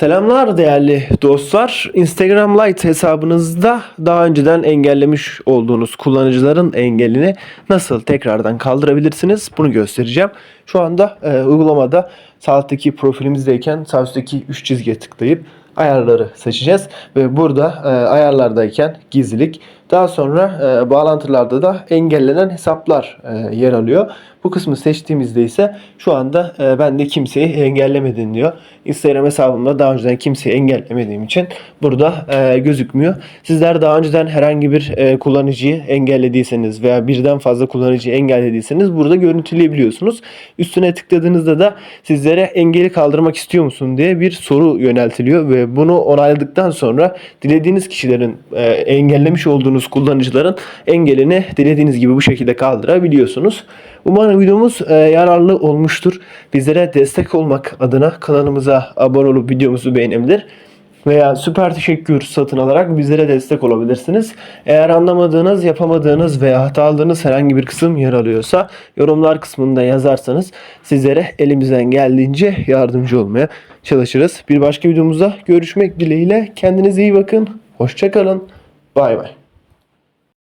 Selamlar değerli dostlar. Instagram Lite hesabınızda daha önceden engellemiş olduğunuz kullanıcıların engelini nasıl tekrardan kaldırabilirsiniz? Bunu göstereceğim. Şu anda e, uygulamada sağ alttaki profilimizdeyken sağ üstteki 3 çizgiye tıklayıp ayarları seçeceğiz ve burada e, ayarlardayken gizlilik daha sonra e, bağlantılarda da engellenen hesaplar e, yer alıyor. Bu kısmı seçtiğimizde ise şu anda e, ben de kimseyi engellemedin diyor. Instagram hesabımda daha önceden kimseyi engellemediğim için burada e, gözükmüyor. Sizler daha önceden herhangi bir e, kullanıcıyı engellediyseniz veya birden fazla kullanıcıyı engellediyseniz burada görüntüleyebiliyorsunuz. Üstüne tıkladığınızda da sizlere engeli kaldırmak istiyor musun diye bir soru yöneltiliyor ve bunu onayladıktan sonra dilediğiniz kişilerin e, engellemiş olduğunuz kullanıcıların engelini dilediğiniz gibi bu şekilde kaldırabiliyorsunuz. Umarım videomuz e, yararlı olmuştur. Bizlere destek olmak adına kanalımıza abone olup videomuzu beğenebilir veya süper teşekkür satın alarak bizlere destek olabilirsiniz. Eğer anlamadığınız, yapamadığınız veya hataladığınız herhangi bir kısım yer alıyorsa yorumlar kısmında yazarsanız sizlere elimizden geldiğince yardımcı olmaya çalışırız. Bir başka videomuzda görüşmek dileğiyle. Kendinize iyi bakın. Hoşçakalın. Bay bay.